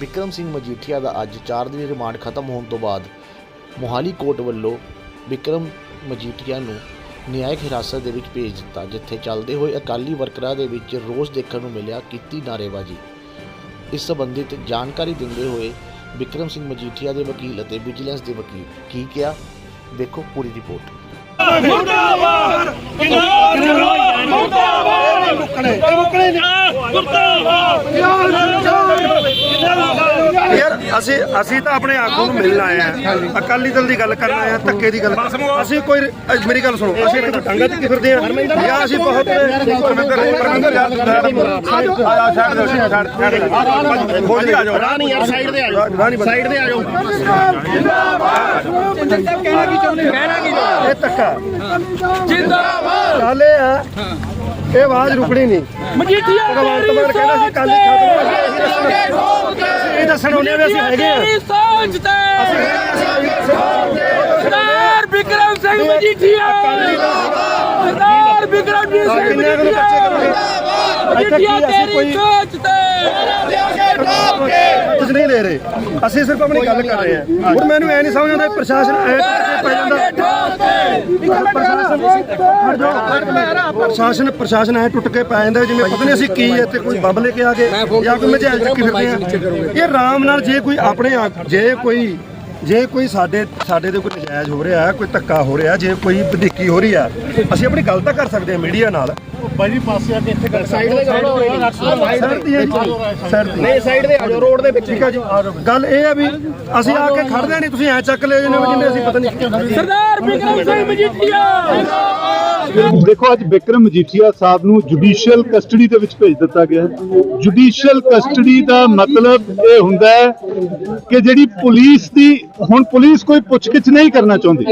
ਵਿਕਰਮ ਸਿੰਘ ਮਜੀਠੀਆ ਦਾ ਅੱਜ 4 ਦਿਨੀ ਰਿਮਾਂਡ ਖਤਮ ਹੋਣ ਤੋਂ ਬਾਅਦ ਮੋਹਾਲੀ ਕੋਰਟ ਵੱਲੋਂ ਵਿਕਰਮ ਮਜੀਠੀਆ ਨੂੰ ਨਿਆਇਕ ਹਿਰਾਸਤ ਦੇ ਵਿੱਚ ਭੇਜ ਦਿੱਤਾ, ਜਿੱਥੇ ਚੱਲਦੇ ਹੋਏ ਅਕਾਲੀ ਵਰਕਰਾਂ ਦੇ ਵਿੱਚ ਰੋਸ ਦੇਖਣ ਨੂੰ ਮਿਲਿਆ ਕੀਤੀ ਨਾਅਰੇਬਾਜ਼ੀ। ਇਸ ਸੰਬੰਧਿਤ ਜਾਣਕਾਰੀ ਦਿੰਦੇ ਹੋਏ ਵਿਕਰਮ ਸਿੰਘ ਮਜੀਠੀਆ ਦੇ ਵਕੀਲ ਅਤੇ ਵਿਜੀਲੈਂਸ ਦੇ ਵਕੀਲ ਕੀ ਕਿਹਾ? ਦੇਖੋ ਪੂਰੀ ਰਿਪੋਰਟ। ਮੁਰਦਾਬਾਦ! ਮੁਰਦਾਬਾਦ! ਮੁਰਦਾਬਾਦ! ਯਾਰ ਅਸੀਂ ਅਸੀਂ ਤਾਂ ਆਪਣੇ ਆਗੂ ਨੂੰ ਮਿਲਣ ਆਏ ਆ ਅਕਾਲੀ ਦਲ ਦੀ ਗੱਲ ਕਰਨ ਆਏ ਆ ਧੱਕੇ ਦੀ ਗੱਲ। ਅਸੀਂ ਕੋਈ ਅ, ਮੇਰੀ ਗੱਲ ਸੁਣੋ। ਅਸੀਂ ਕੋਈ ਟਾਂਗਾ ਚੱਕੀ ਫਿਰਦੇ ਆ ਜਾਂ ਅਸੀਂ ਬਹੁਤ ਪਰਮਿੰਦਰ ਪਰਮਿੰਦਰ ਯਾਰ ਆਇਆ ਸਾਈਡ ਦੇ ਸਾਈਡ ਸਾਈਡ ਹੋ ਜੀ ਆ ਜਾਓ। ਰਾਣੀ ਯਾਰ ਸਾਈਡ ਤੇ ਆ ਜਾਓ। ਸਾਈਡ ਤੇ ਆ ਜਾਓ। ਇਹ ਧੱਕਾ। ਜਿੰਦਾਬਾਦ। ਇਹ ਆ। ਇਹ ਆਵਾਜ਼ ਰੁਕਣੀ ਨਹੀਂ। ਮਜੀਠੀਆ ਭਗਵੰਤ ਮਾਨ ਕਹਿੰਦਾ ਸੀ ਕੱਲ ਹੀ ਖਤਮ ਹੋ ਗਿਆ ਅਸੀਂ ਦੱਸਣ ਆ ਵੀ ਅਸੀਂ ਹੈਗੇ ਆ ਸੋਚ ਤੇ ਸਰਦਾਰ ਵਿਕਰਮ ਸਿੰਘ ਮਜੀਠੀਆ। ਸਰਦਾਰ ਵਿਕਰਮ ਜੀ ਸਿੰਘ ਕਿੰਨੇ ਮਜੀਠੀਆ ਤੇਰੀ ਕੋਈ ਸੋਚ ਤੇ। ਕੁਝ ਨਹੀਂ ਲੈ ਰਹੇ। ਅਸੀਂ ਸਿਰਫ ਆਪਣੀ ਗੱਲ ਕਰ ਰਹੇ ਹਾਂ। ਹੁਣ ਮੈਨੂੰ ਐ ਨਹੀਂ ਸਮਝ ਆਉਂਦਾ ਪ੍ਰਸ਼ਾਸਨ ਐ ਕਰਕੇ ਪੈ ਜਾਂਦਾ। ਪ੍ਰਸ਼ਾਸਨ ਪ੍ਰਸ਼ਾਸਨ ਐ ਟੁੱਟ ਕੇ ਪੈ ਜਾਂਦਾ ਜਿਵੇਂ ਪਤਾ ਨਹੀਂ ਅਸੀਂ ਕੀ ਹੈ ਤੇ ਕੋਈ ਬੰਬ ਲੈ ਕੇ ਆ ਗਏ ਜਾਂ ਕੋਈ ਮਝੈਲ ਚੱਕੀ ਫਿਰਦੇ ਆ ਇਹ ਆਰਾਮ ਨਾਲ ਜੇ ਕੋਈ ਆਪਣੇ ਜੇ ਕੋਈ ਜੇ ਕੋਈ ਸਾਡੇ ਸਾਡੇ ਤੇ ਕੋਈ ਨਜਾਇਜ਼ ਹੋ ਰਿਹਾ ਕੋਈ ਧੱਕਾ ਹੋ ਰਿਹਾ ਜੇ ਕੋਈ ਵਧੀਕੀ ਹੋ ਰਹੀ ਆ ਅਸੀਂ ਆਪਣੀ ਗੱਲ ਤਾਂ ਕਰ ਸਕਦੇ ਹਾਂ ਮੀਡੀਆ ਨਾਲ। ਸਾਈਡ ਤੇ ਜਾਓ ਸਰ ਦੀ ਹੈ ਜੀ। ਸਰ ਦੀ ਨਹੀਂ ਸਾਈਡ ਤੇ ਆ ਜਾਓ ਰੋਡ ਦੇ ਵਿੱਚ ਠੀਕ ਆ ਜੀ ਗੱਲ ਇਹ ਆ ਵੀ ਅਸੀਂ ਆ ਕੇ ਖੜਦੇ ਨਹੀਂ ਤੁਸੀਂ ਐ ਚੱਕ ਲੈ ਜਿੰਨੇ ਜਿੰਨੇ ਅਸੀਂ ਪਤਾ ਨਹੀਂ ਸਰਦਾਰ ਵਿਕਰਮ ਸਿੰਘ ਮਜੀਠੀਆ। ਦੇਖੋ ਅੱਜ ਵਿਕਰਮ ਮਜੀਠੀਆ ਸਾਹਿਬ ਨੂੰ ਜੁਡੀਸ਼ੀਅਲ ਕਸਟਡੀ ਦੇ ਵਿੱਚ ਭੇਜ ਦਿੱਤਾ ਗਿਆ ਹੈ। ਜੁਡੀਸ਼ੀਅਲ ਕਸਟਡੀ ਦਾ ਮਤਲਬ ਇਹ ਹੁੰਦਾ ਹੈ ਕਿ ਜਿਹੜੀ ਪੁਲਿਸ ਦੀ ਹੁਣ ਪੁਲਿਸ ਕੋਈ ਪੁੱਛਗਿੱਛ ਨਹੀਂ ਕਰਨਾ ਚਾਹੁੰਦੀ।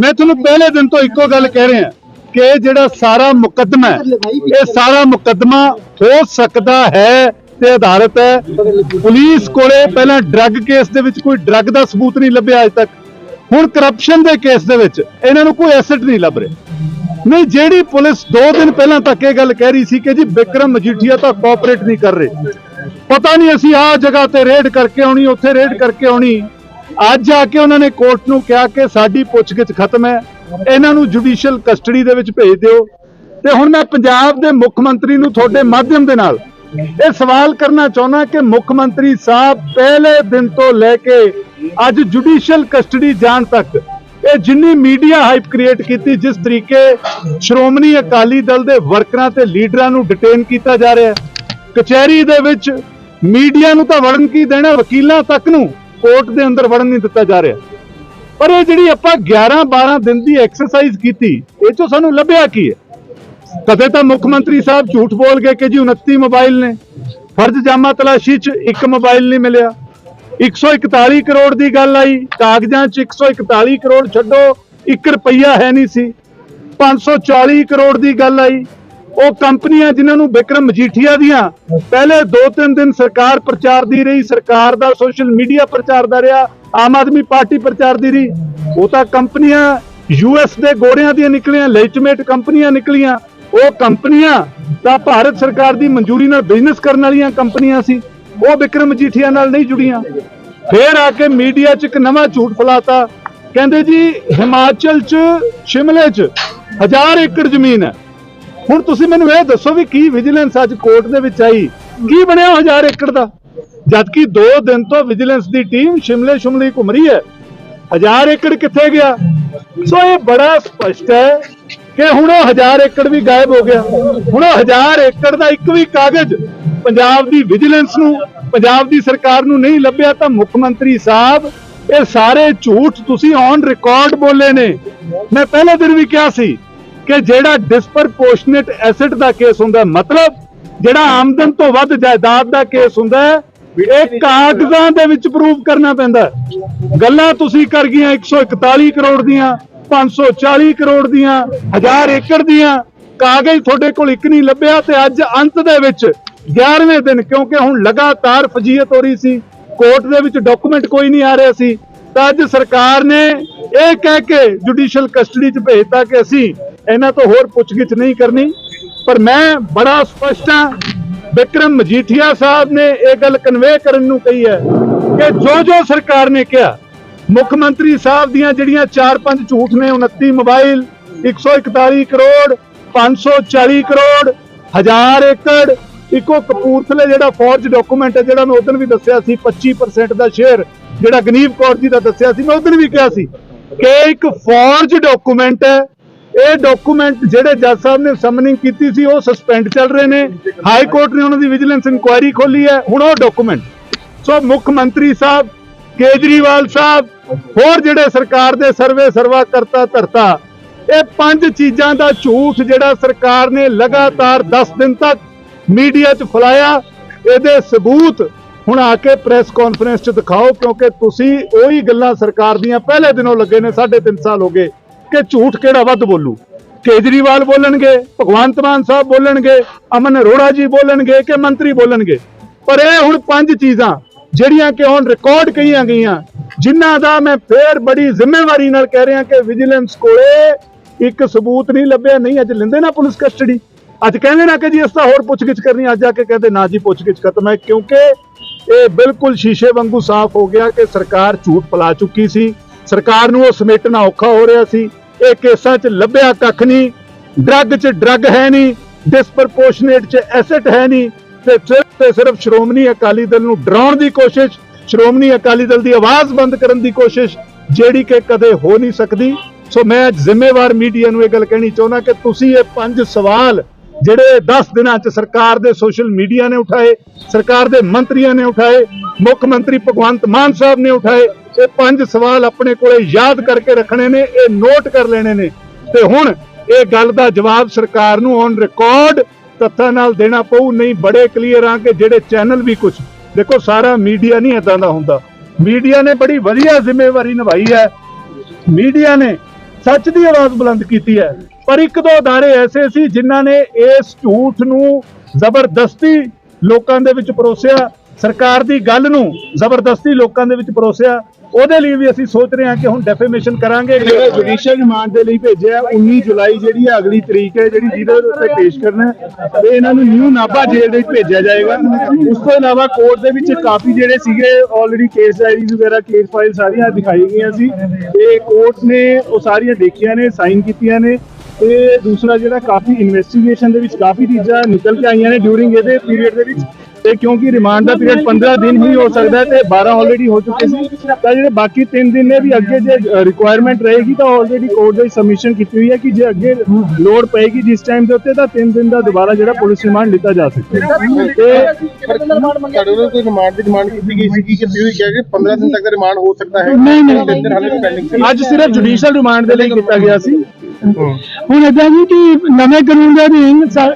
ਮੈਂ ਤੁਹਾਨੂੰ ਪਹਿਲੇ ਦਿਨ ਤੋਂ ਇੱਕੋ ਗੱਲ ਕਹਿ ਰਿਹਾ। ਕਿ ਜਿਹੜਾ ਸਾਰਾ ਮੁਕੱਦਮਾ ਹੈ, ਇਹ ਸਾਰਾ ਮੁਕੱਦਮਾ ਹੋ ਸਕਦਾ ਹੈ ਤੇ ਆਧਾਰਿਤ ਹੈ। ਪੁਲਿਸ ਕੋਲੇ ਪਹਿਲਾਂ ਡਰੱਗ ਕੇਸ ਦੇ ਵਿੱਚ ਕੋਈ ਡਰੱਗ ਦਾ ਸਬੂਤ ਨਹੀਂ ਲੱਭਿਆ ਅਜੇ ਤੱਕ। ਹੁਣ ਕਰਪਸ਼ਨ ਦੇ ਕੇਸ ਦੇ ਵਿੱਚ ਇਹਨਾਂ ਨੂੰ ਕੋਈ ਐਸੈਟ ਨਹੀਂ ਲੱਭ ਰਿਹਾ। ਨਹੀਂ, ਜਿਹੜੀ ਪੁਲਿਸ 2 ਦਿਨ ਪਹਿਲਾਂ ਤੱਕ ਇਹ ਗੱਲ ਕਹਿ ਰਹੀ ਸੀ ਕਿ ਜੀ ਬਿਕਰਮ ਮਜੀਠੀਆ ਤਾਂ ਕੋਆਪਰੇਟ ਨਹੀਂ ਕਰ ਰਹੇ। ਪਤਾ ਨਹੀਂ ਅਸੀਂ ਆਹ ਜਗ੍ਹਾ ਤੇ ਰੇਡ ਕਰਕੇ ਆਉਣੀ, ਉੱਥੇ ਰੇਡ ਕਰਕੇ ਆਉਣੀ। ਅੱਜ ਆ ਕੇ ਉਹਨਾਂ ਨੇ ਕੋਰਟ ਨੂੰ ਕਿਹਾ ਕਿ ਸਾਡੀ ਪੁੱਛਗਿੱਛ ਖਤਮ ਹੈ। ਇਹਨਾਂ ਨੂੰ ਜੁਡੀਸ਼ੀਅਲ ਕਸਟਡੀ ਦੇ ਵਿੱਚ ਭੇਜ ਦਿਓ। ਤੇ ਹੁਣ ਮੈਂ ਪੰਜਾਬ ਦੇ ਮੁੱਖ ਮੰਤਰੀ ਨੂੰ ਤੁਹਾਡੇ ਮਾਧਿਅਮ ਦੇ ਨਾਲ ਇਹ ਸਵਾਲ ਕਰਨਾ ਚਾਹੁੰਦਾ ਕਿ ਮੁੱਖ ਮੰਤਰੀ ਸਾਹਿਬ ਪਹਿਲੇ ਦਿਨ ਤੋਂ ਲੈ ਕੇ ਅੱਜ ਜੁਡੀਸ਼ੀਅਲ ਕਸਟਡੀ ਜਾਣ ਤੱਕ ਇਹ ਜਿੰਨੀ ਮੀਡੀਆ ਹਾਈਪ ਕ੍ਰੀਏਟ ਕੀਤੀ, ਜਿਸ ਤਰੀਕੇ ਸ਼੍ਰੋਮਣੀ ਅਕਾਲੀ ਦਲ ਦੇ ਵਰਕਰਾਂ ਤੇ ਲੀਡਰਾਂ ਨੂੰ ਡਿਟੇਨ ਕੀਤਾ ਜਾ ਰਿਹਾ ਹੈ, ਕਚਹਿਰੀ ਦੇ ਵਿੱਚ ਮੀਡੀਆ ਨੂੰ ਤਾਂ ਵੜਨ ਕੀ ਦੇਣਾ, ਵਕੀਲਾਂ ਤੱਕ ਨੂੰ ਕੋਰਟ ਦੇ ਅੰਦਰ ਵੜਨ ਨਹੀਂ ਦਿੱਤਾ ਜਾ ਰਿਹਾ। ਪਰ ਇਹ ਜਿਹੜੀ ਆਪਾਂ 11 12 ਦਿਨ ਦੀ ਐਕਸਰਸਾਈਜ਼ ਕੀਤੀ, ਇਹ ਚੋਂ ਸਾਨੂੰ ਲੱਭਿਆ ਕੀ ਹੈ? ਕਦੇ ਤਾਂ ਮੁੱਖ ਮੰਤਰੀ ਸਾਹਿਬ ਝੂਠ ਬੋਲ ਗਏ ਕਿ ਜੀ 29 ਮੋਬਾਈਲ ਨੇ। ਫਰਜ਼ ਜਾਮਾ ਤਲਾਸ਼ੀ 'ਚ ਇੱਕ ਮੋਬਾਈਲ ਨਹੀਂ ਮਿਲਿਆ। 141 ਕਰੋੜ ਦੀ ਗੱਲ ਆਈ, ਕਾਗਜ਼ਾਂ 'ਚ 141 ਕਰੋੜ ਛੱਡੋ 1 ਰੁਪਈਆ ਹੈ ਨਹੀਂ ਸੀ। 540 ਕਰੋੜ ਦੀ ਗੱਲ ਆਈ। ਉਹ ਕੰਪਨੀਆਂ ਜਿਨ੍ਹਾਂ ਨੂੰ ਵਿਕਰਮ ਮਜੀਠੀਆ ਦੀਆਂ, ਪਹਿਲੇ 2-3 ਦਿਨ ਸਰਕਾਰ ਪ੍ਰਚਾਰਦੀ ਰਹੀ, ਸਰਕਾਰ ਦਾ ਸੋਸ਼ਲ ਮੀਡੀਆ ਪ੍ਰਚਾਰਦਾ ਰਿਹਾ ਆਮ ਆਦਮੀ ਪਾਰਟੀ ਪ੍ਰਚਾਰ ਦੀ ਰਹੀ ਉਹ ਤਾਂ ਕੰਪਨੀਆਂ ਯੂਐਸ ਦੇ ਗੋਰਿਆਂ ਦੀਆਂ ਨਿਕਲੀਆਂ ਲੈਜਿਟਮੇਟ ਕੰਪਨੀਆਂ ਨਿਕਲੀਆਂ। ਉਹ ਕੰਪਨੀਆਂ ਤਾਂ ਭਾਰਤ ਸਰਕਾਰ ਦੀ ਮਨਜ਼ੂਰੀ ਨਾਲ ਬਿਜ਼ਨਸ ਕਰਨ ਵਾਲੀਆਂ ਕੰਪਨੀਆਂ ਸੀ। ਉਹ ਵਿਕਰਮ ਮਜੀਠੀਆ ਨਾਲ ਨਹੀਂ ਜੁੜੀਆਂ। ਫੇਰ ਆ ਕੇ ਮੀਡੀਆ 'ਚ ਇੱਕ ਨਵਾਂ ਝੂਠ ਫੈਲਾਤਾ। ਕਹਿੰਦੇ ਜੀ, ਹਿਮਾਚਲ 'ਚ, ਸ਼ਿਮਲੇ 'ਚ ਹਜ਼ਾਰ ਏਕੜ ਜ਼ਮੀਨ ਹੈ। ਹੁਣ ਤੁਸੀਂ ਮੈਨੂੰ ਇਹ ਦੱਸੋ ਵੀ ਕੀ ਵਿਜੀਲੈਂਸ ਅੱਜ ਕੋਰਟ ਦੇ ਵਿੱਚ ਆਈ? ਕੀ ਬਣਿਆ ਹਜ਼ਾਰ ਏਕੜ ਦਾ? ਜਦਕਿ 2 ਦਿਨ ਤੋਂ ਵਿਜੀਲੈਂਸ ਦੀ ਟੀਮ ਸ਼ਿਮਲੇ ਸ਼ਿਮਲੇ ਘੁੰਮ ਰਹੀ ਹੈ। ਹਜ਼ਾਰ ਏਕੜ ਕਿੱਥੇ ਗਿਆ? ਸੋ ਇਹ ਬੜਾ ਸਪਸ਼ਟ ਹੈ ਕਿ ਹੁਣ ਉਹ ਹਜ਼ਾਰ ਏਕੜ ਵੀ ਗਾਇਬ ਹੋ ਗਿਆ। ਹੁਣ ਉਹ ਹਜ਼ਾਰ ਏਕੜ ਦਾ ਇੱਕ ਵੀ ਕਾਗਜ਼ ਪੰਜਾਬ ਦੀ ਵਿਜੀਲੈਂਸ ਨੂੰ, ਪੰਜਾਬ ਦੀ ਸਰਕਾਰ ਨੂੰ ਨਹੀਂ ਲੱਭਿਆ ਤਾਂ ਮੁੱਖ ਮੰਤਰੀ ਸਾਹਿਬ, ਇਹ ਸਾਰੇ ਝੂਠ ਤੁਸੀਂ ਔਨ ਰਿਕਾਰਡ ਬੋਲੇ ਨੇ। ਮੈਂ ਪਹਿਲੇ ਦਿਨ ਵੀ ਕਿਹਾ ਸੀ ਕਿ ਜਿਹੜਾ ਡਿਸਪਰਪੋਰਸ਼ਨੇਟ ਐਸੈਟ ਦਾ ਕੇਸ ਹੁੰਦਾ ਮਤਲਬ ਜਿਹੜਾ ਆਮਦਨ ਤੋਂ ਵੱਧ ਜਾਇਦਾਦ ਦਾ ਕੇਸ ਹੁੰਦਾ ਇਹ ਕਾਗਜ਼ਾਂ ਦੇ ਵਿੱਚ ਪ੍ਰੂਫ ਕਰਨਾ ਪੈਂਦਾ। ਗੱਲਾਂ ਤੁਸੀਂ ਕਰ ਗਈਆਂ 141 ਕਰੋੜ ਦੀਆਂ 540 ਕਰੋੜ ਦੀਆਂ 1000 ਏਕੜ ਦੀਆਂ। ਕਾਗਜ਼ ਤੁਹਾਡੇ ਕੋਲ ਇੱਕ ਨਹੀਂ ਲੱਭਿਆ ਤੇ ਅੱਜ ਅੰਤ ਦੇ ਵਿੱਚ 11ਵੇਂ ਦਿਨ ਕਿਉਂਕਿ ਹੁਣ ਲਗਾਤਾਰ ਫਜੀਅਤ ਹੋ ਰਹੀ ਸੀ ਕੋਰਟ ਦੇ ਵਿੱਚ ਡਾਕੂਮੈਂਟ ਕੋਈ ਨਹੀਂ ਆ ਰਿਹਾ ਸੀ। ਤਾਂ ਅੱਜ ਸਰਕਾਰ ਨੇ ਇਹ ਕਹਿ ਕੇ ਜੁਡੀਸ਼ੀਅਲ ਕਸਟਡੀ 'ਚ ਭੇਜਤਾ ਕਿ ਅਸੀਂ ਇਹਨਾਂ ਤੋਂ ਹੋਰ ਪੁੱਛਗਿੱਛ ਨਹੀਂ ਕਰਨੀ। ਪਰ ਮੈਂ ਬੜਾ ਸਪਸ਼ਟ ਹਾਂ ਬਿਕਰਮ ਮਜੀਠੀਆ ਸਾਹਿਬ ਨੇ ਇਹ ਗੱਲ ਕਨਵੇ ਕਰਨ ਨੂੰ ਕਹੀ ਹੈ ਕਿ ਜੋ ਜੋ ਸਰਕਾਰ ਨੇ ਕਿਹਾ, ਮੁੱਖ ਮੰਤਰੀ ਸਾਹਿਬ ਦੀਆਂ ਜਿਹੜੀਆਂ 4-5 ਝੂਠ ਨੇ 29 ਮੋਬਾਈਲ 141 ਕਰੋੜ 540 ਕਰੋੜ, ਹਜ਼ਾਰ ਏਕੜ, ਇੱਕੋ ਕਪੂਰਥਲੇ ਜਿਹੜਾ ਫੌਰਜ ਡਾਕੂਮੈਂਟ ਹੈ, ਜਿਹੜਾ ਮੈਂ ਉਦੋਂ ਵੀ ਦੱਸਿਆ ਸੀ 25% ਦਾ ਸ਼ੇਅਰ ਜਿਹੜਾ ਗਨੀਵ ਕੌਰ ਜੀ ਦਾ ਦੱਸਿਆ ਸੀ, ਮੈਂ ਉਦੋਂ ਵੀ ਕਿਹਾ ਸੀ ਕਿ ਇੱਕ ਫੌਰਜ ਡਾਕੂਮੈਂਟ ਹੈ ਇਹ ਡਾਕੂਮੈਂਟ ਜਿਹੜੇ ਜੱਜ ਸਾਹਿਬ ਨੇ ਸਮਨਿੰਗ ਕੀਤੀ ਸੀ, ਉਹ ਸਸਪੈਂਡ ਚੱਲ ਰਹੇ ਨੇ। ਹਾਈ ਕੋਰਟ ਨੇ ਉਹਨਾਂ ਦੀ ਵਿਜੀਲੈਂਸ ਇਨਕੁਆਇਰੀ ਖੋਲੀ ਹੈ। ਹੁਣ ਉਹ ਡਾਕੂਮੈਂਟ ਸੋ ਮੁੱਖ ਮੰਤਰੀ ਸਾਹਿਬ, ਕੇਜਰੀਵਾਲ ਸਾਹਿਬ, ਹੋਰ ਜਿਹੜੇ ਸਰਕਾਰ ਦੇ ਸਰਵੇ ਸਰਵਾ ਕਰਤਾ ਧਰਤਾ, ਇਹ ਪੰਜ ਚੀਜ਼ਾਂ ਦਾ ਝੂਠ ਜਿਹੜਾ ਸਰਕਾਰ ਨੇ ਲਗਾਤਾਰ 10 ਦਿਨ ਤੱਕ ਮੀਡੀਆ 'ਚ ਫੈਲਾਇਆ। ਇਹਦੇ ਸਬੂਤ ਹੁਣ ਆ ਕੇ ਪ੍ਰੈਸ ਕਾਨਫਰੰਸ 'ਚ ਦਿਖਾਓ, ਕਿਉਂਕਿ ਤੁਸੀਂ ਉਹੀ ਗੱਲਾਂ ਸਰਕਾਰ ਦੀਆਂ ਪਹਿਲੇ ਦਿਨੋਂ ਲੱਗੇ ਨੇ 3.5 ਸਾਲ ਹੋ ਗਏ। ਕਿ ਝੂਠ ਕਿਹੜਾ ਵੱਧ ਬੋਲੂ? ਕੇਜਰੀਵਾਲ ਬੋਲਣਗੇ, ਭਗਵੰਤ ਮਾਨ ਸਾਹਿਬ ਬੋਲਣਗੇ, ਅਮਨ ਅਰੋੜਾ ਜੀ ਬੋਲਣਗੇ ਕਿ ਮੰਤਰੀ ਬੋਲਣਗੇ? ਪਰ ਇਹ ਹੁਣ ਪੰਜ ਚੀਜ਼ਾਂ, ਜਿਹੜੀਆਂ ਕਿ ਹੁਣ ਰਿਕਾਰਡ ਕਹੀਆਂ ਗਈਆਂ, ਜਿਨ੍ਹਾਂ ਦਾ ਮੈਂ ਫੇਰ ਬੜੀ ਜ਼ਿੰਮੇਵਾਰੀ ਨਾਲ ਕਹਿ ਰਿਹਾ ਕਿ ਵਿਜੀਲੈਂਸ ਕੋਲੇ ਇੱਕ ਸਬੂਤ ਨਹੀਂ ਲੱਭਿਆ, ਨਹੀਂ, ਅੱਜ ਲੈਂਦੇ ਨਾ ਪੁਲਿਸ ਕਸਟਡੀ ਅੱਜ ਕਹਿੰਦੇ ਨਾ ਕਿ ਜੀ ਇਸ ਤਾਂ ਹੋਰ ਪੁੱਛਗਿੱਛ ਕਰਨੀ ਅੱਜ ਆ ਕੇ ਕਹਿੰਦੇ ਨਾ ਜੀ ਪੁੱਛਗਿੱਛ ਖਤਮ ਹੈ, ਕਿਉਂਕਿ ਇਹ ਬਿਲਕੁਲ ਸ਼ੀਸ਼ੇ ਵਾਂਗੂ ਸਾਫ਼ ਹੋ ਗਿਆ ਕਿ ਸਰਕਾਰ ਝੂਠ ਫੈਲਾ ਚੁੱਕੀ ਸੀ। ਸਰਕਾਰ ਨੂੰ ਉਹ ਸਮੇਟਣਾ ਔਖਾ ਹੋ ਰਿਹਾ ਸੀ। ਇਹ ਕੇਸਾਂ 'ਚ ਲੱਭਿਆ ਕੱਖ ਨਹੀਂ। ਡਰੱਗ 'ਚ ਡਰੱਗ ਹੈ ਨਹੀਂ। ਡਿਸਪਰਪੋਰਸ਼ਨੇਟ 'ਚ ਐਸੈਟ ਹੈ ਨਹੀਂ। ਤੇ ਸਿਰਫ ਤੇ ਸਿਰਫ ਸ਼੍ਰੋਮਣੀ ਅਕਾਲੀ ਦਲ ਨੂੰ ਡਰਾਉਣ ਦੀ ਕੋਸ਼ਿਸ਼, ਸ਼੍ਰੋਮਣੀ ਅਕਾਲੀ ਦਲ ਦੀ ਆਵਾਜ਼ ਬੰਦ ਕਰਨ ਦੀ ਕੋਸ਼ਿਸ਼, ਜਿਹੜੀ ਕਿ ਕਦੇ ਹੋ ਨਹੀਂ ਸਕਦੀ। ਸੋ ਮੈਂ ਜ਼ਿੰਮੇਵਾਰ ਮੀਡੀਆ ਨੂੰ ਇਹ ਗੱਲ ਕਹਿਣੀ ਚਾਹੁੰਦਾ ਕਿ ਤੁਸੀਂ ਇਹ ਪੰਜ ਸਵਾਲ ਜਿਹੜੇ 10 ਦਿਨਾਂ 'ਚ ਸਰਕਾਰ ਦੇ ਸੋਸ਼ਲ ਮੀਡੀਆ ਨੇ ਉਠਾਏ, ਸਰਕਾਰ ਦੇ ਮੰਤਰੀਆਂ ਨੇ ਉਠਾਏ, ਮੁੱਖ ਮੰਤਰੀ ਭਗਵੰਤ ਮਾਨ ਸਾਹਿਬ ਨੇ ਉਠਾਏ, ਇਹ ਪੰਜ ਸਵਾਲ ਆਪਣੇ ਕੋਲੇ ਯਾਦ ਕਰਕੇ ਰੱਖਣੇ ਨੇ, ਇਹ ਨੋਟ ਕਰ ਲੈਣੇ ਨੇ। ਤੇ ਹੁਣ ਇਹ ਗੱਲ ਦਾ ਜਵਾਬ ਸਰਕਾਰ ਨੂੰ ਔਨ ਰਿਕਾਰਡ ਤੱਥਾਂ ਨਾਲ ਦੇਣਾ ਪਊ, ਨਹੀਂ ਬੜੇ ਕਲੀਅਰ ਆ ਕਿ ਜਿਹੜੇ ਚੈਨਲ ਵੀ ਕੁਝ ਦੇਖੋ, ਸਾਰਾ ਮੀਡੀਆ ਨਹੀਂ ਇਦਾਂ ਦਾ ਹੁੰਦਾ। ਮੀਡੀਆ ਨੇ ਬੜੀ ਵਧੀਆ ਜ਼ਿੰਮੇਵਾਰੀ ਨਿਭਾਈ ਹੈ। ਮੀਡੀਆ ਨੇ ਸੱਚ ਦੀ ਆਵਾਜ਼ ਬੁਲੰਦ ਕੀਤੀ ਹੈ। ਪਰ ਇੱਕ ਦੋ ਅਦਾਰੇ ਐਸੇ ਸੀ ਜਿਨ੍ਹਾਂ ਨੇ ਇਸ ਝੂਠ ਨੂੰ ਜ਼ਬਰਦਸਤੀ ਲੋਕਾਂ ਦੇ ਵਿੱਚ ਪਰੋਸਿਆ। ਸਰਕਾਰ ਦੀ ਗੱਲ ਨੂੰ ਜ਼ਬਰਦਸਤੀ ਲੋਕਾਂ ਦੇ ਵਿੱਚ ਪਰੋਸਿਆ। ਉਹਦੇ ਲਈ ਵੀ ਅਸੀਂ ਸੋਚ ਰਹੇ ਹਾਂ ਕਿ ਹੁਣ ਡੈਫੇਮੇਸ਼ਨ ਕਰਾਂਗੇ। ਜਿਹੜਾ ਜੁਡੀਸ਼ੀਅਲ ਰਿਮਾਂਡ ਦੇ ਲਈ ਭੇਜਿਆ 19 ਜੁਲਾਈ ਜਿਹੜੀ ਹੈ, ਅਗਲੀ ਤਰੀਕ ਹੈ, ਜਿਹੜੀ ਜਿਹਦੇ ਉੱਤੇ ਪੇਸ਼ ਕਰਨਾ ਤੇ ਇਹਨਾਂ ਨੂੰ ਨਿਊ ਨਾਭਾ ਜੇਲ੍ਹ ਦੇ ਵਿੱਚ ਭੇਜਿਆ ਜਾਏਗਾ। ਉਸ ਤੋਂ ਇਲਾਵਾ ਕੋਰਟ ਦੇ ਵਿੱਚ ਕਾਫੀ ਜਿਹੜੇ ਸੀਗੇ ਆਲਰੇਡੀ ਕੇਸ ਡਾਇਰੀਜ਼ ਵਗੈਰਾ ਕੇਸ ਫਾਈਲ ਸਾਰੀਆਂ ਦਿਖਾਈ ਗਈਆਂ ਸੀ। ਤੇ ਕੋਰਟ ਨੇ ਉਹ ਸਾਰੀਆਂ ਦੇਖੀਆਂ ਨੇ ਸਾਈਨ ਕੀਤੀਆਂ ਨੇ। ਤੇ ਦੂਸਰਾ ਜਿਹੜਾ ਕਾਫੀ ਇਨਵੈਸਟੀਗੇਸ਼ਨ ਦੇ ਵਿੱਚ ਕਾਫੀ ਚੀਜ਼ਾਂ ਨਿਕਲ ਕੇ ਆਈਆਂ ਨੇ ਡਿਊਰਿੰਗ ਇਹਦੇ ਪੀਰੀਅਡ ਦੇ ਵਿੱਚ। ਤੇ ਕਿਉਂਕਿ ਰਿਮਾਂਡ ਦਾ ਪੀਰੀਅਡ 15 ਦਿਨ ਹੀ ਹੋ ਸਕਦਾ ਤੇ 12 ਆਲਰੇਡੀ ਹੋ ਚੁੱਕੇ ਸੀ। ਤਾਂ ਜਿਹੜੇ ਬਾਕੀ 3 ਦਿਨ ਨੇ ਵੀ ਅੱਗੇ ਜੇ ਰਿਕੁਆਇਰਮੈਂਟ ਰਹੇਗੀ ਤਾਂ ਆਲਰੇਡੀ ਕੋਰਟ ਦੇ ਸਬਮਿਸ਼ਨ ਕੀਤੀ ਹੋਈ ਹੈ ਕਿ ਜੇ ਅੱਗੇ ਲੋਡ ਪਏਗੀ ਜਿਸ ਟਾਈਮ ਦੇ ਉੱਤੇ ਤਾਂ 3 ਦਿਨ ਦਾ ਦੁਬਾਰਾ ਜਿਹੜਾ ਪੁਲਿਸ ਰਿਮਾਂਡ ਲਿੱਤਾ ਜਾ ਸਕਦਾ ਤੇ ਕੋਈ ਰਿਮਾਂਡ ਦੀ ਡਿਮਾਂਡ ਕੀਤੀ ਗਈ ਸੀ? ਕਿ ਕਿਹਾ ਕਿ 15 ਦਿਨ ਤੱਕ ਦਾ ਰਿਮਾਂਡ ਹੋ ਸਕਦਾ ਹੈ। ਨਹੀਂ, ਨਹੀਂ। ਅੱਜ ਸਿਰਫ ਜੁਡੀਸ਼ੀਅਲ ਰਿਮਾਂਡ ਦੇ ਲਈ ਕੀਤਾ ਗਿਆ ਸੀ। ਹੁਣ ਇਦਾਂ ਜੀ ਕਿ ਨਵੇਂ ਕਾਨੂੰਨ ਦੇ ਅਧੀਨ ਸਾ-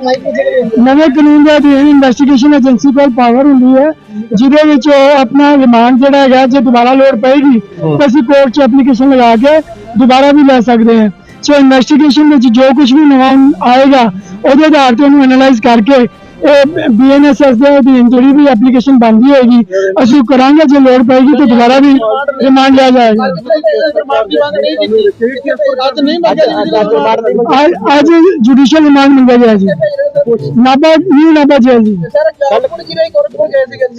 ਨਵੇਂ ਕਾਨੂੰਨ ਦੇ ਅਧੀਨ ਇਨਵੈਸਟੀਗੇਸ਼ਨ ਏਜੰਸੀ ਕੋਲ ਪਾਵਰ ਹੁੰਦੀ ਹੈ ਜਿਹਦੇ ਵਿੱਚ ਉਹ ਆਪਣਾ ਰਿਮਾਂਡ ਜਿਹੜਾ ਹੈਗਾ ਜੇ ਦੁਬਾਰਾ ਲੋੜ ਪਏਗੀ ਤਾਂ ਅਸੀਂ ਕੋਰਟ 'ਚ ਐਪਲੀਕੇਸ਼ਨ ਲਗਾ ਕੇ ਦੁਬਾਰਾ ਵੀ ਲੈ ਸਕਦੇ ਹਾਂ। ਸੋ ਇਨਵੈਸਟੀਗੇਸ਼ਨ ਵਿੱਚ ਜੋ ਕੁਝ ਵੀ ਨਵਾਂ ਆਏਗਾ ਉਹਦੇ ਆਧਾਰ ਤੇ ਉਹਨੂੰ ਐਨਾਲਾਈਜ਼ ਕਰਕੇ ਬੀਐਨਐਸਐਸ ਦੇ ਅਧੀਨ ਜਿਹੜੀ ਵੀ ਐਪਲੀਕੇਸ਼ਨ ਬਣਦੀ ਹੋਏਗੀ ਅਸੀਂ ਕਰਾਂਗੇ ਜੇ ਲੋੜ ਪਏਗੀ ਤਾਂ ਦੁਬਾਰਾ ਵੀ ਰਿਮਾਂਡ ਲਿਆ ਜਾਏਗਾ। ਅੱਜ ਅੱਜ ਜੁਡੀਸ਼ੀਅਲ ਰਿਮਾਂਡ ਮੰਗਿਆ। ਗਿਆ ਜੀ। ਨਾਭਾ ਨਿਊ ਜੇਲ੍ਹ ਜੀ।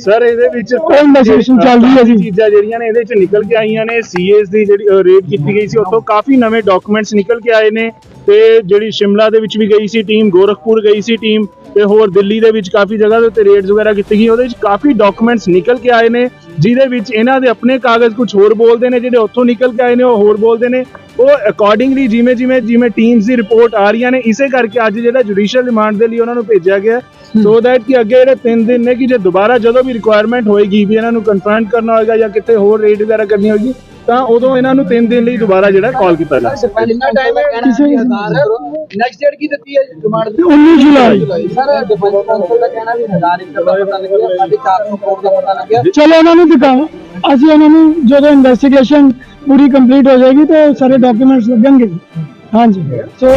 ਸਰ ਇਹਦੇ ਵਿੱਚ ਕੋਈ investigation ਚੱਲ ਰਹੀ ਹੈ ਜੀ। ਚੀਜ਼ਾਂ ਜਿਹੜੀਆਂ ਨੇ ਇਹਦੇ ਵਿੱਚ ਨਿਕਲ ਕੇ ਆਈਆਂ ਨੇ। ਸੀਐਸ ਦੀ ਜਿਹੜੀ ਰੇਡ ਕੀਤੀ ਗਈ ਸੀ ਉੱਥੋਂ ਕਾਫੀ ਨਵੇਂ ਡਾਕੂਮੈਂਟਸ ਨਿਕਲ ਕੇ ਆਏ ਨੇ। ਤੇ ਜਿਹੜੀ ਸ਼ਿਮਲਾ ਦੇ ਵਿੱਚ ਵੀ ਗਈ ਸੀ ਟੀਮ ਗੋਰਖਪੁਰ ਗਈ ਸੀ ਟੀਮ ਤੇ ਹੋਰ ਦਿੱਲੀ ਦੇ ਵਿੱਚ ਕਾਫੀ ਜਗ੍ਹਾ ਦੇ ਉੱਤੇ ਰੇਡਸ ਵਗੈਰਾ ਕੀਤੀ ਗਈ। ਉਹਦੇ ਵਿੱਚ ਕਾਫੀ ਡਾਕੂਮੈਂਟਸ ਨਿਕਲ ਕੇ ਆਏ ਨੇ ਜਿਹਦੇ ਵਿੱਚ ਇਹਨਾਂ ਦੇ ਆਪਣੇ ਕਾਗਜ਼ ਕੁਝ ਹੋਰ ਬੋਲਦੇ ਨੇ ਜਿਹੜੇ ਉੱਥੋਂ ਨਿਕਲ ਕੇ ਆਏ ਨੇ ਉਹ ਹੋਰ ਬੋਲਦੇ ਨੇ। ਉਹ ਅਕੋਰਡਿੰਗਲੀ ਜਿਵੇਂ ਜਿਵੇਂ ਜਿਵੇਂ ਟੀਮਸ ਦੀ ਰਿਪੋਰਟ ਆ ਰਹੀਆਂ ਨੇ ਇਸੇ ਕਰਕੇ ਅੱਜ ਜਿਹੜਾ ਜੁਡੀਸ਼ੀਅਲ ਰਿਮਾਂਡ ਦੇ ਲਈ ਉਹਨਾਂ ਨੂੰ ਭੇਜਿਆ ਗਿਆ। ਸੋ ਦੈਟ ਕਿ ਅੱਗੇ ਜਿਹੜੇ 3 ਦਿਨ ਨੇ ਕਿ ਜੇ ਦੁਬਾਰਾ ਜਦੋਂ ਵੀ ਰਿਕੁਆਇਰਮੈਂਟ ਹੋਏਗੀ ਵੀ ਇਹਨਾਂ ਨੂੰ ਕਨਫਰੰਟ ਕਰਨਾ ਹੋਏਗਾ ਜਾਂ ਕਿਤੇ ਹੋਰ ਰੇਡ ਵਗੈਰਾ ਕਰਨੀ ਹੋਏਗੀ ਤਾਂ ਉਦੋਂ ਇਹਨਾਂ ਨੂੰ 3 ਦਿਨ ਲਈ ਦੁਬਾਰਾ ਜਿਹੜਾ ਕਾਲ ਕੀਤਾ ਜਾ ਸਕਦਾ ਕਿੰਨਾ ਟਾਈਮ ਹੈ? ਨੈਕਸਟ ਡੇਟ ਕੀ ਦਿੱਤੀ ਹੈ? ਰਿਮਾਂਡ ਦੀ 19 ਜੁਲਾਈ। ਸਰ ਡਿਫੈਂਸ ਕਾਉਂਸਲ ਦਾ ਕਹਿਣਾ ਵੀ ਹਜ਼ਾਰ ਇੱਕ ਦਾ ਪਤਾ ਲੱਗਿਆ 450 ਕਰੋੜ ਦਾ ਪਤਾ ਲੱਗਿਆ। ਚਲੋ ਉਹਨਾਂ ਨੂੰ ਦਿਖਾਓ। ਅਸੀਂ ਉਹਨਾਂ ਨੂੰ ਜਦੋਂ ਇਨਵੈਸਟੀਗੇਸ਼ਨ ਪੂਰੀ ਕੰਪਲੀਟ ਹੋ ਜਾਏਗੀ ਤਾਂ ਸਾਰੇ ਡਾਕੂਮੈਂਟਸ ਲੱਗਣਗੇ। ਹਾਂਜੀ। ਸੋ